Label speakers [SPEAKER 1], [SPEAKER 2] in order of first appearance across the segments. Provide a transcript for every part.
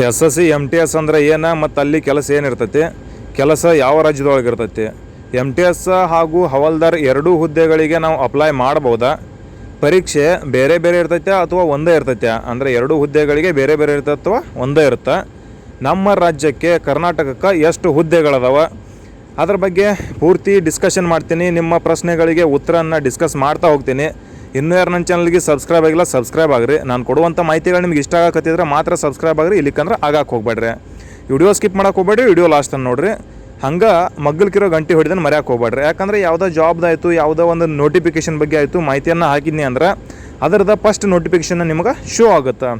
[SPEAKER 1] S S C M T S ಅಂದ್ರೆ ಏನು, ಮತ್ತು ಅಲ್ಲಿ ಕೆಲಸ ಏನಿರ್ತೈತಿ ಕೆಲಸ ಯಾವ ರಾಜ್ಯದೊಳಗೆ ಇರ್ತೈತಿ? ಎಂ ಟಿ ಎಸ್ ಹಾಗೂ ಹವಾಲ್ದಾರ್ ಎರಡೂ ಹುದ್ದೆಗಳಿಗೆ ನಾವು ಅಪ್ಲೈ ಮಾಡ್ಬೋದಾ? ಪರೀಕ್ಷೆ ಬೇರೆ ಬೇರೆ ಇರ್ತೈತೆ ಅಥವಾ ಒಂದೇ ಇರ್ತೈತೆ? ಅಂದರೆ ಎರಡೂ ಹುದ್ದೆಗಳಿಗೆ ಬೇರೆ ಬೇರೆ ಇರ್ತೈತೆ ಅಥವಾ ಒಂದೇ ಇರುತ್ತೆ? ನಮ್ಮ ರಾಜ್ಯಕ್ಕೆ ಕರ್ನಾಟಕಕ್ಕೆ ಎಷ್ಟು ಹುದ್ದೆಗಳದಾವ? ಅದ್ರ ಬಗ್ಗೆ ಪೂರ್ತಿ ಡಿಸ್ಕಷನ್ ಮಾಡ್ತೀನಿ. ನಿಮ್ಮ ಪ್ರಶ್ನೆಗಳಿಗೆ ಉತ್ತರನ ಡಿಸ್ಕಸ್ ಮಾಡ್ತಾ ಹೋಗ್ತೀನಿ. ಇನ್ನೂ ಯಾರು ನನ್ನ ಚಾನಲ್ಗೆ ಸಬ್ಸ್ಕ್ರೈಬ್ ಆಗಿಲ್ಲ ಸಬ್ಸ್ಕ್ರೈಬ್ ಆಗ್ರಿ. ನಾನು ಕೊಡುವಂಥ ಮಾಹಿತಿಗಳು ನಿಮ್ಗೆ ಇಷ್ಟ ಆಗಕತ್ತಿದ್ರೆ ಮಾತ್ರ ಸಬ್ಸ್ಕ್ರೈಬ್ ಆಗ್ರಿ. ಇಲ್ಲಿಕಂದ್ರೆ ಆಗಕ್ಕೆ ಹೋಗ್ಬೇಡ್ರಿ. ವಿಡಿಯೋ ಸ್ಕಿಪ್ ಮಾಡೋಕೆ ಹೋಗ್ಬೇಡ್ರಿ ವಿಡಿಯೋ ಲಾಸ್ಟ್ ಅನ್ನು ನೋಡ್ರಿ. ಹಂಗೆ ಮಗ್ಗಲ್ಕಿರೋ ಗಂಟೆ ಹೊಡಿದನ್ನು ಮರ್ಯಾಕೆ ಹೋಗ್ಬೇಡ್ರಿ. ಯಾಕಂದ್ರೆ ಯಾವುದೋ ಜಾಬ್ದಾಯಿತು ಯಾವುದೋ ಒಂದು ನೋಟಿಫಿಕೇಶನ್ ಬಗ್ಗೆ ಆಯಿತು, ಮಾಹಿತಿಯನ್ನು ಹಾಕಿದ್ನಿ ಅಂದ್ರೆ ಅದರದ ಫಸ್ಟ್ ನೋಟಿಫಿಕೇಶನ್ ನಿಮಗೆ ಶೋ ಆಗುತ್ತೆ.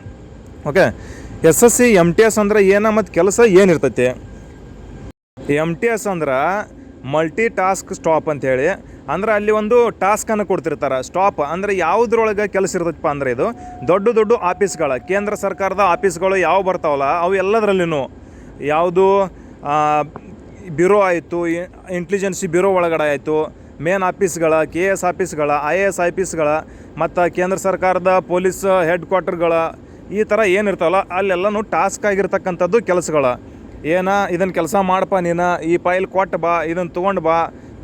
[SPEAKER 1] Okay S S C M T S ಅಂದ್ರೆ ಏನು ಮತ್ತು ಕೆಲಸ ಏನಿರ್ತೈತಿ? ಎಂ ಟಿ ಎಸ್ ಅಂದ್ರೆ ಮಲ್ಟಿ ಟಾಸ್ಕ್ ಸ್ಟಾಪ್ ಅಂತೇಳಿ. ಅಂದ್ರೆ ಅಲ್ಲಿ ಒಂದು ಟಾಸ್ಕನ್ನು ಕೊಡ್ತಿರ್ತಾರೆ. ಸ್ಟಾಪ್ ಅಂದರೆ ಯಾವುದ್ರೊಳಗೆ ಕೆಲಸ ಇರ್ತೈತಪ್ಪ ಅಂದರೆ ಇದು ದೊಡ್ಡ ದೊಡ್ಡ ಆಫೀಸ್ಗಳ ಕೇಂದ್ರ ಸರ್ಕಾರದ ಆಫೀಸ್ಗಳು ಯಾವ ಬರ್ತಾವಲ್ಲ, ಅವು ಎಲ್ಲದರಲ್ಲಿನೂ ಯಾವುದು ಬ್ಯೂರೋ ಆಯಿತು ಇಂಟೆಲಿಜೆನ್ಸಿ ಬ್ಯೂರೋ ಒಳಗಡೆ ಆಯಿತು ಮೇನ್ ಆಫೀಸ್ಗಳ ಕೆ ಎಸ್ ಆಫೀಸ್ಗಳ ಐ ಎ ಎಸ್ ಆಫೀಸ್ಗಳ ಮತ್ತು ಕೇಂದ್ರ ಸರ್ಕಾರದ ಪೊಲೀಸ್ ಹೆಡ್ ಕ್ವಾರ್ಟರ್ಗಳ ಈ ಥರ ಏನಿರ್ತಾವಲ್ಲ, ಅಲ್ಲೆಲ್ಲನೂ ಟಾಸ್ಕ್ ಆಗಿರ್ತಕ್ಕಂಥದ್ದು ಕೆಲಸಗಳ. ಏನ ಇದನ್ನು ಕೆಲಸ ಮಾಡಪ್ಪ ನೀನು, ಈ ಫೈಲ್ ಕೊಟ್ಟು ಬಾ ಇದನ್ನು ತೊಗೊಂಡು ಬಾ,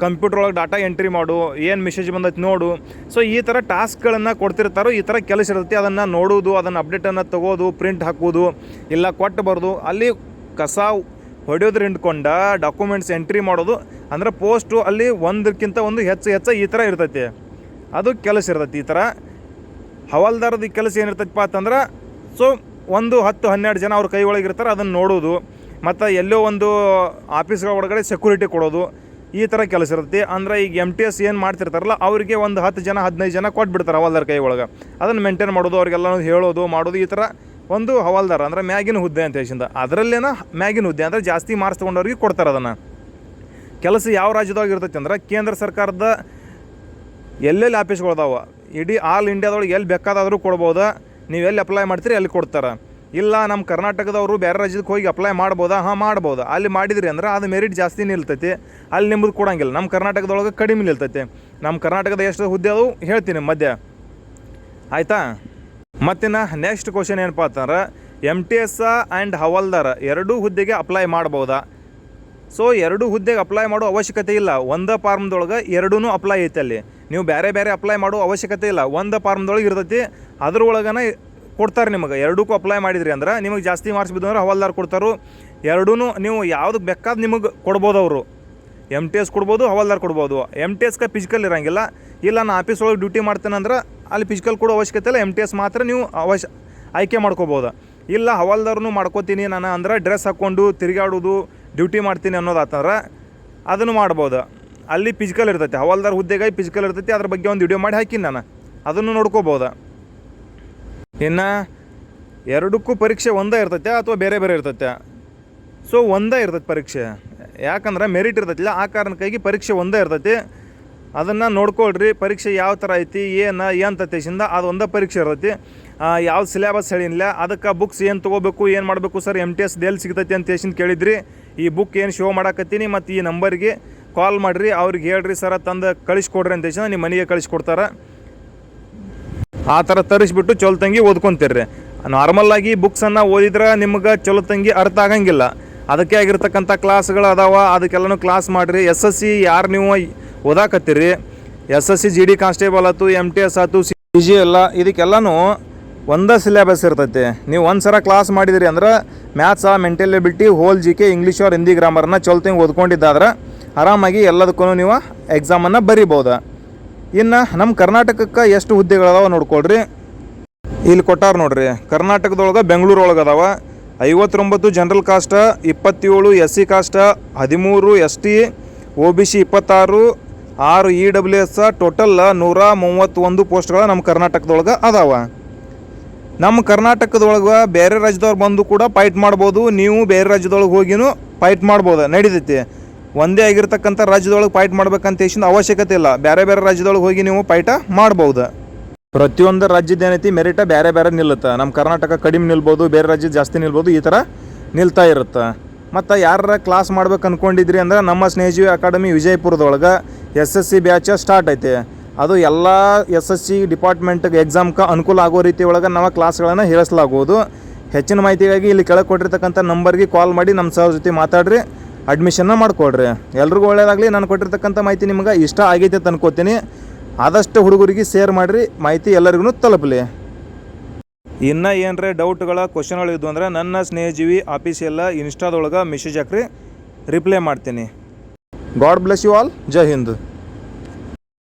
[SPEAKER 1] ಕಂಪ್ಯೂಟರ್ ಒಳಗೆ ಡಾಟಾ ಎಂಟ್ರಿ ಮಾಡು, ಏನು ಮೆಸೇಜ್ ಬಂದೈತೆ ನೋಡು. ಸೊ ಈ ಥರ ಟಾಸ್ಕ್ಗಳನ್ನು ಕೊಡ್ತಿರ್ತಾರೋ, ಈ ಥರ ಕೆಲಸ ಇರುತ್ತೆ, ಅದನ್ನು ನೋಡೋದು ಅದನ್ನು ಅಪ್ಡೇಟನ್ನು ತಗೋದು ಪ್ರಿಂಟ್ ಹಾಕೋದು ಇಲ್ಲ ಕೊಟ್ಟು ಬರೋದು, ಅಲ್ಲಿ ಕಸ ಹೊಡೆಯೋದ್ರ ಹಿಂಡ್ಕೊಂಡ ಡಾಕ್ಯುಮೆಂಟ್ಸ್ ಎಂಟ್ರಿ ಮಾಡೋದು, ಅಂದ್ರೆ ಪೋಸ್ಟು ಅಲ್ಲಿ ಒಂದಕ್ಕಿಂತ ಒಂದು ಹೆಚ್ಚು ಹೆಚ್ಚು ಈ ಥರ ಇರ್ತೈತಿ. ಅದು ಕೆಲಸ ಇರ್ತೈತಿ ಈ ಥರ ಹವಾಲ್ದಾರದ ಕೆಲಸ ಏನಿರ್ತೈತಪ್ಪ ಅಂತಂದ್ರೆ ಸೊ ಒಂದು ಹತ್ತು ಹನ್ನೆರಡು ಜನ ಅವ್ರ ಕೈ ಒಳಗೆ ಇರ್ತಾರೆ, ಅದನ್ನು ನೋಡೋದು ಮತ್ತು ಎಲ್ಲೋ ಒಂದು ಆಫೀಸ್ಗಳ ಒಳಗಡೆ ಸೆಕ್ಯೂರಿಟಿ ಕೊಡೋದು, ಈ ಥರ ಕೆಲಸ ಇರುತ್ತೆ. ಅಂದರೆ ಈಗ ಎಂ ಟಿ ಎಸ್ ಏನು ಮಾಡ್ತಿರ್ತಾರಲ್ಲ, ಅವರಿಗೆ ಒಂದು ಹತ್ತು ಜನ, ಹದಿನೈದು ಜನ ಕೊಟ್ಬಿಡ್ತಾರೆ ಹವಾಲ್ದಾರ್ ಕೈ ಒಳಗೆ. ಅದನ್ನು ಮೇಂಟೈನ್ ಮಾಡೋದು ಅವ್ರಿಗೆಲ್ಲ ಹೇಳೋದು, ಮಾಡೋದು ಈ ಥರ ಒಂದು ಹವಾಲ್ದಾರ, ಅಂದರೆ ಮ್ಯಾಗಿನ ಹುದ್ದೆ ಅಂತ ಹೇಳಿಂದ ಅದರಲ್ಲೇನ ಮ್ಯಾಗಿನ ಹುದ್ದೆ ಅಂದರೆ ಜಾಸ್ತಿ ಮಾರ್ಕ್ಸ್ ತೊಗೊಂಡವ್ರಿಗೆ ಕೊಡ್ತಾರೆ ಅದನ್ನು. ಕೆಲಸ ಯಾವ ರಾಜ್ಯದಾಗ ಇರ್ತೈತೆ ಅಂದ್ರೆ, ಕೇಂದ್ರ ಸರ್ಕಾರದ ಎಲ್ಲೆಲ್ಲಿ ಆಫೀಸ್ಗಳದಾವ? ಇಡೀ ಆಲ್ ಇಂಡಿಯಾದೊಳಗೆ ಎಲ್ಲಿ ಬೇಕಾದಾದರೂ ಕೊಡ್ಬೋದು? ನೀವು ಎಲ್ಲಿ ಅಪ್ಲೈ ಮಾಡ್ತೀರಿ, ಎಲ್ಲಿ ಕೊಡ್ತಾರೆ? ಇಲ್ಲ ನಮ್ಮ ಕರ್ನಾಟಕದವರು ಬೇರೆ ರಾಜ್ಯಕ್ಕೆ ಹೋಗಿ ಅಪ್ಲೈ ಮಾಡ್ಬೋದಾ? ಹಾಂ, ಮಾಡ್ಬೋದು. ಅಲ್ಲಿ ಮಾಡಿದ್ರಿ ಅಂದ್ರೆ ಅದು ಮೆರಿಟ್ ಜಾಸ್ತಿ ನಿಲ್ತೈತಿ. ಅಲ್ಲಿ ನಿಮ್ಮದು ಕೊಡಂಗಿಲ್ಲ. ನಮ್ಮ ಕರ್ನಾಟಕದೊಳಗೆ ಕಡಿಮೆ ನಿಲ್ತೈತಿ. ನಮ್ಮ ಕರ್ನಾಟಕದ ಎಷ್ಟು ಹುದ್ದೆ ಅದು ಹೇಳ್ತೀನಿ ಮಧ್ಯ. ಆಯಿತಾ? ಮತ್ತಿನ್ನ ನೆಕ್ಸ್ಟ್ ಕ್ವಶನ್ ಏನಪ್ಪ ಅಂತಂದ್ರೆ ಎಂ ಟಿ ಎಸ್ ಆ್ಯಂಡ್ ಹವಾಲ್ದಾರ ಎರಡೂ ಹುದ್ದೆಗೆ ಅಪ್ಲೈ ಮಾಡ್ಬೋದಾ? ಸೊ ಎರಡು ಹುದ್ದೆಗೆ ಅಪ್ಲೈ ಮಾಡೋ ಅವಶ್ಯಕತೆ ಇಲ್ಲ. ಒಂದೇ ಫಾರ್ಮ್ದೊಳಗೆ ಎರಡೂ ಅಪ್ಲೈ ಐತೆ ಅಲ್ಲಿ. ನೀವು ಬೇರೆ ಬೇರೆ ಅಪ್ಲೈ ಮಾಡೋ ಅವಶ್ಯಕತೆ ಇಲ್ಲ. ಒಂದು ಫಾರ್ಮ್ದೊಳಗೆ ಇರ್ತೈತಿ. ಅದ್ರೊಳಗನ ಕೊಡ್ತಾರೆ ನಿಮಗೆ. ಎರಡಕ್ಕೂ ಅಪ್ಲೈ ಮಾಡಿದ್ರಿ ಅಂದ್ರೆ ನಿಮಗೆ ಜಾಸ್ತಿ ಮಾರ್ಕ್ಸ್ ಬಿದ್ದು ಅಂದ್ರೆ ಹವಾಲ್ದಾರ್ ಕೊಡ್ತಾರೆ. ಎರಡೂ ನೀವು ಯಾವ್ದು ಬೇಕಾದ ನಿಮಗೆ ಕೊಡ್ಬೋದು ಅವರು. ಎಂ ಟಿ ಎಸ್ ಕೊಡ್ಬೋದು, ಹವಾಲ್ದಾರ್ ಕೊಡ್ಬೋದು. ಎಂ ಟಿ ಎಸ್ಗೆ ಫಿಸಿಕಲ್ ಇರಂಗಿಲ್ಲ. ಇಲ್ಲ ನಾನು ಆಫೀಸ್ ಒಳಗೆ ಡ್ಯೂಟಿ ಮಾಡ್ತೇನೆ ಅಂದ್ರೆ ಅಲ್ಲಿ ಫಿಸಿಕಲ್ ಕೊಡೋ ಅವಶ್ಯಕತೆ ಇಲ್ಲ. ಎಂ ಟಿ ಎಸ್ ಮಾತ್ರ ನೀವು ಅವಶ್ಯ, ಆಯ್ಕೆ ಮಾಡ್ಕೋಬೋದು. ಇಲ್ಲ, ಹವಾಲ್ದಾರನು ಮಾಡ್ಕೋತೀನಿ. ನಾನು ಅಂದ್ರೆ ಡ್ರೆಸ್ ಹಾಕ್ಕೊಂಡು ತಿರುಗಾಡೋದು ಡ್ಯೂಟಿ ಮಾಡ್ತೀನಿ ಅನ್ನೋದಾತಂದ್ರೆ ಅದನ್ನು ಮಾಡ್ಬೋದು. ಅಲ್ಲಿ ಫಿಸಿಕಲ್ ಇರ್ತೈತೆ. ಹವಾಲ್ದಾರ್ ಹುದ್ದೆಗಾಗಿ ಫಿಸಿಕಲ್ ಇರ್ತೈತಿ. ಅದ್ರ ಬಗ್ಗೆ ಒಂದು ವಿಡಿಯೋ ಮಾಡಿ ಹಾಕಿನಿ ನಾನು. ಅದನ್ನು ನೋಡ್ಕೋಬೋದು. ಇನ್ನು ಎರಡಕ್ಕೂ ಪರೀಕ್ಷೆ ಒಂದೇ ಇರ್ತೈತೆ ಅಥವಾ ಬೇರೆ ಬೇರೆ ಇರ್ತೈತೆ? ಸೊ ಒಂದೇ ಇರ್ತೈತೆ ಪರೀಕ್ಷೆ. ಯಾಕಂದ್ರೆ ಮೆರಿಟ್ ಇರ್ತೈತಿಲ್ಲ, ಆ ಕಾರಣಕ್ಕಾಗಿ ಪರೀಕ್ಷೆ ಒಂದೇ ಇರ್ತೈತಿ. ಅದನ್ನು ನೋಡ್ಕೊಳ್ರಿ, ಪರೀಕ್ಷೆ ಯಾವ ಥರ ಐತಿ, ಏನು ಏನು ತತ್ತೇಶಿಂದ ಅದು ಒಂದೇ ಪರೀಕ್ಷೆ ಇರ್ತೈತಿ. ಯಾವ ಸಿಲೆಬಸ್ ಹೇಳಿಲ್ಲ ಅದಕ್ಕೆ ಬುಕ್ಸ್ ಏನು ತೊಗೋಬೇಕು, ಏನು ಮಾಡಬೇಕು ಸರ್ ಎಂ ಟಿ ಎಸ್ ಎಲ್ಲಿ ಸಿಗ್ತೈತಿ ಅಂತ ಹೇಳಿ ಕೇಳಿದ್ರಿ. ಈ ಬುಕ್ ಏನು ಶೋ ಮಾಡಾಕತ್ತೀನಿ ಮತ್ತು ಈ ನಂಬರಿಗೆ ಕಾಲ್ ಮಾಡಿರಿ, ಅವ್ರಿಗೆ ಹೇಳ್ರಿ, ಸರ, ತಂದು ಕಳಿಸ್ಕೊಡ್ರಿ ಅಂತ ನಿಮ್ಮ ಮನೆಗೆ ಕಳಿಸ್ಕೊಡ್ತಾರೆ ಆ ಥರ ತರಿಸ್ಬಿಟ್ಟು ಚಲೋ ತಂಗಿ ಓದ್ಕೊಂತೀರ್ರಿ. ನಾರ್ಮಲ್ ಆಗಿ ಬುಕ್ಸನ್ನು ಓದಿದ್ರೆ ನಿಮ್ಗೆ ಚಲೋ ತಂಗಿ ಅರ್ಥ ಆಗಂಗಿಲ್ಲ. ಅದಕ್ಕೆ ಆಗಿರ್ತಕ್ಕಂಥ ಕ್ಲಾಸ್ಗಳು ಅದಾವ, ಅದಕ್ಕೆಲ್ಲನೂ ಕ್ಲಾಸ್ ಮಾಡಿರಿ. ಎಸ್ ಎಸ್ ಸಿ ಯಾರು ನೀವು ಓದಾಕತ್ತೀರಿ? S S C G D constable ಆಯ್ತು ಎಂ ಟಿ ಎಸ್ ಆಯ್ತು ಸಿ ಜಿ ಎಲ್ಲ, ಇದಕ್ಕೆಲ್ಲನೂ ಒಂದೇ ಸಿಲೆಬಸ್ ಇರ್ತೈತಿ. ನೀವು ಒಂದು ಸಲ ಕ್ಲಾಸ್ ಮಾಡಿದಿರಿ ಅಂದ್ರೆ maths ability whole G K English ಅವ್ರ ಹಿಂದಿ ಗ್ರಾಮರ್ನ ಚಲೋ ತಂಗಿ ಓದ್ಕೊಂಡಿದ್ದಾದ್ರೆ ಆರಾಮಾಗಿ ಎಲ್ಲದಕ್ಕೂ ನೀವು ಎಕ್ಸಾಮನ್ನು ಬರಿಬೋದು. ಇನ್ನು ನಮ್ಮ ಕರ್ನಾಟಕಕ್ಕೆ ಎಷ್ಟು ಹುದ್ದೆಗಳದಾವ ನೋಡ್ಕೊಳ್ರಿ. ಇಲ್ಲಿ ಕೊಟ್ಟಾರ ನೋಡ್ರಿ, ಕರ್ನಾಟಕದೊಳಗೆ ಬೆಂಗಳೂರು ಒಳಗೆ ಅದಾವ. ಐವತ್ತೊಂಬತ್ತು ಜನರಲ್ ಕಾಸ್ಟ್, ಇಪ್ಪತ್ತೇಳು ಎಸ್ ಸಿ ಕಾಸ್ಟ, ಹದಿಮೂರು S T O B C ಇಪ್ಪತ್ತಾರು, ಆರು ಇ ಡಬ್ಲ್ಯೂ ಎಸ್, ಟೋಟಲ್ ನೂರ ಮೂವತ್ತೊಂದು ಪೋಸ್ಟ್ಗಳು ನಮ್ಮ ಕರ್ನಾಟಕದೊಳಗೆ ಅದಾವ. ನಮ್ಮ ಕರ್ನಾಟಕದೊಳಗೆ ಬೇರೆ ರಾಜ್ಯದವ್ರು ಬಂದು ಕೂಡ ಫೈಟ್ ಮಾಡ್ಬೋದು, ನೀವು ಬೇರೆ ರಾಜ್ಯದೊಳಗೆ ಹೋಗಿನೂ ಫೈಟ್ ಮಾಡ್ಬೋದು, ನಡೀತೈತಿ. ಒಂದೇ ಆಗಿರ್ತಕ್ಕಂಥ ರಾಜ್ಯದೊಳಗೆ ಫೈಟ್ ಮಾಡ್ಬೇಕಂತ ಹೇಸಿಂದ ಅವಶ್ಯಕತೆ ಇಲ್ಲ. ಬೇರೆ ಬೇರೆ ರಾಜ್ಯದೊಳಗೆ ಹೋಗಿ ನೀವು ಫೈಟ ಮಾಡ್ಬೋದು. ಪ್ರತಿಯೊಂದು ರಾಜ್ಯದ ಏನೈತಿ ಮೆರಿಟ ಬೇರೆ ಬೇರೆ ನಿಲ್ಲುತ್ತೆ. ನಮ್ಮ ಕರ್ನಾಟಕ ಕಡಿಮೆ ನಿಲ್ಬೋದು, ಬೇರೆ ರಾಜ್ಯ ಜಾಸ್ತಿ ನಿಲ್ಬೋದು, ಈ ಥರ ನಿಲ್ತಾ ಇರುತ್ತೆ. ಮತ್ತು ಯಾರ ಕ್ಲಾಸ್ ಮಾಡ್ಬೇಕು ಅಂದ್ಕೊಂಡಿದ್ರಿ ಅಂದ್ರೆ ನಮ್ಮ Snehajeevi academy ವಿಜಯಪುರದೊಳಗೆ S S C batch start ಐತೆ. ಅದು ಎಲ್ಲ ಎಸ್ ಎಸ್ ಸಿ ಡಿಪಾರ್ಟ್ಮೆಂಟ್ಗೆ ಎಕ್ಸಾಮ್ಗೆ ಅನುಕೂಲ ಆಗೋ ರೀತಿ ಒಳಗೆ ನಾವು ಕ್ಲಾಸ್ಗಳನ್ನು ಹೇಳಿಸಲಾಗುವುದು. ಹೆಚ್ಚಿನ ಮಾಹಿತಿಗಾಗಿ ಇಲ್ಲಿ ಕೆಳಗೆ ಕೊಟ್ಟಿರ್ತಕ್ಕಂಥ ನಂಬರ್ಗೆ ಕಾಲ್ ಮಾಡಿ, ನಮ್ಮ ಸರ್ ಜೊತೆ ಮಾತಾಡ್ರಿ. ಅಡ್ಮಿಷನ್ನ ಮಾಡ್ಕೊಳ್ರಿ. ಎಲ್ರಿಗೂ ಒಳ್ಳೇದಾಗಲಿ. ನಾನು ಕೊಟ್ಟಿರ್ತಕ್ಕಂಥ ಮಾಹಿತಿ ನಿಮ್ಗೆ ಇಷ್ಟ ಆಗೈತೆ ಅಂತ ಅನ್ಕೋತೀನಿ. ಆದಷ್ಟು ಹುಡುಗರಿಗೆ ಶೇರ್ ಮಾಡಿರಿ. ಮಾಹಿತಿ ಎಲ್ಲರಿಗೂ ತಲುಪಲಿ. ಇನ್ನು ಏನರೇ ಡೌಟ್ಗಳ ಕ್ವಶನ್ಗಳು ಇದ್ವು ಅಂದ್ರೆ ನನ್ನ ಸ್ನೇಹಜೀವಿ ಆಫೀಸಿಯಲ್ಲ ಇನ್ಸ್ಟಾದೊಳಗೆ ಮೆಸೇಜ್ ಹಾಕ್ರಿ. ರಿಪ್ಲೈ ಮಾಡ್ತೀನಿ. God bless you all Jai Hind